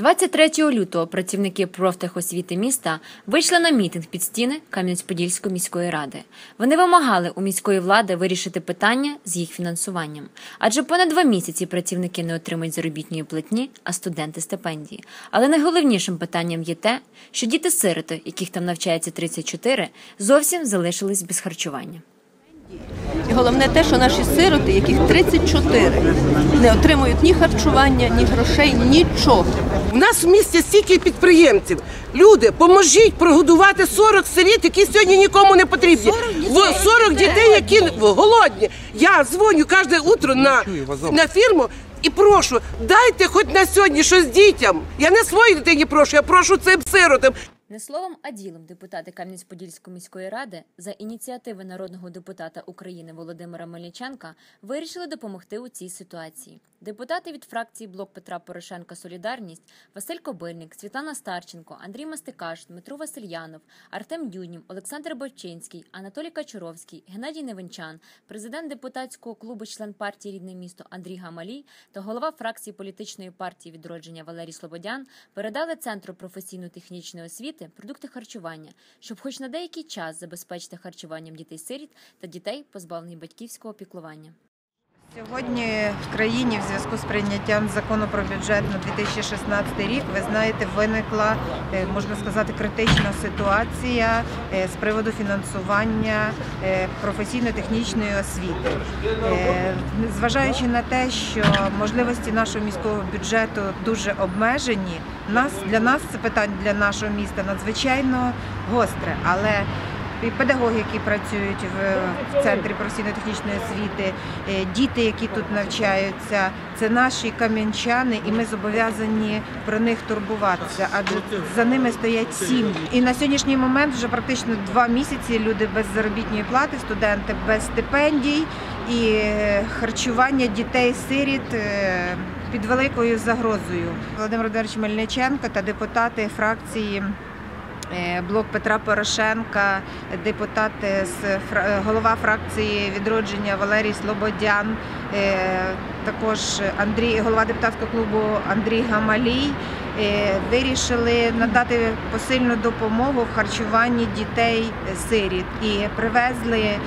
23 лютого працівники профтехосвіти міста вийшли на мітинг під стіни Кам'янець-Подільської міської ради. Вони вимагали у міської влади вирішити питання з їх фінансуванням, адже понад два місяці працівники не отримують заробітної платні, а студенти стипендії. Але найголовнішим питанням є те, що діти-сироти, яких там навчається 34, зовсім залишились без харчування. І головне те, що наші сироти, яких 34, не отримують ні харчування, ні грошей, нічого. У нас в місті стільки підприємців. Люди, поможіть прогодувати 40 сиріт, які сьогодні нікому не потрібні. 40 дітей, 40 дітей які голодні. Я дзвоню кожне утро на, на фірму і прошу, дайте хоч на сьогодні щось дітям. Я не своїй дитині прошу, я прошу цим сиротам. Не словом, а ділом депутати Кам'янець-Подільської міської ради за ініціативи народного депутата України Володимира Мельниченка вирішили допомогти у цій ситуації. Депутати від фракції Блок Петра Порошенка Солідарність Василь Кобильник, Світлана Старченко, Андрій Мастикаш, Дмитро Васильянов, Артем Дюнім, Олександр Бочинський, Анатолій Качуровський, Геннадій Невинчан, президент депутатського клубу, член партії Рідне місто Андрій Гамалій та голова фракції політичної партії відродження Валерій Слободян передали центру професійно-технічної освіти продукти харчування, щоб хоч на деякий час забезпечити харчуванням дітей-сиріт та дітей, позбавлених батьківського піклування. Сьогодні в країні в зв'язку з прийняттям закону про бюджет на 2016 рік, ви знаєте, виникла, е, можна сказати, критична ситуація е, з приводу фінансування е, професійно-технічної освіти. Зважаючи на те, що можливості нашого міського бюджету дуже обмежені, для нас це питання для нашого міста надзвичайно гостре, але і педагоги, які працюють в, центрі професійно-технічної освіти, е, діти, які тут навчаються, це наші кам'янчани, і ми зобов'язані про них турбуватися, адже за ними стоять сім'ї. І на сьогоднішній момент вже практично два місяці люди без заробітної плати, студенти без стипендій і е, харчування дітей-сиріт. е, Під великою загрозою Володимир Володимирович Мельниченко та депутати фракції Блок Петра Порошенка, депутат з е, голова фракції відродження Валерій Слободян, е, також Андрій, голова депутатського клубу Андрій Гамалій. Е, Вирішили надати посильну допомогу в харчуванні дітей сиріт і привезли е,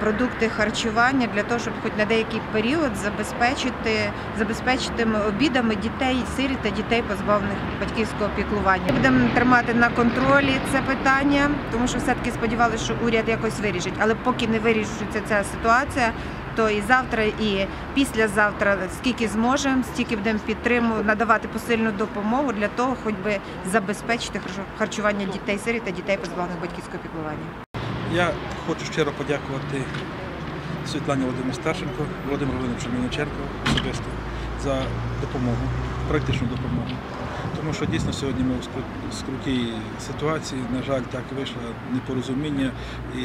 продукти харчування для того, щоб хоч на деякий період забезпечити забезпечити обідами дітей сиріт та дітей позбавлених батьківського піклування. Будемо тримати на контролі це питання, тому що все таки сподівалися, що уряд якось вирішить. Але поки не вирішиться ця ситуація, то і завтра, і післязавтра, скільки зможемо, стільки будемо підтримувати, надавати посильну допомогу для того, хоч би забезпечити харчування дітей сиріт та дітей позбавлених батьківського піклування. Я хочу щиро подякувати Світлані Володимирі Старченко, Володимиру Володимировичу Мельниченко особисто за допомогу, практичну допомогу. Тому що дійсно сьогодні ми в скрутій ситуації, на жаль, так вийшло непорозуміння і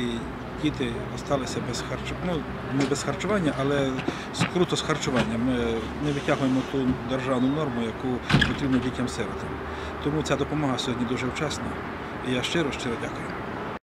діти залишилися без харчування. Ну, не без харчування, але круто з харчуванням. Ми не витягуємо ту державну норму, яку потрібно дітям сиротам. Тому ця допомога сьогодні дуже вчасна. І я щиро, щиро дякую.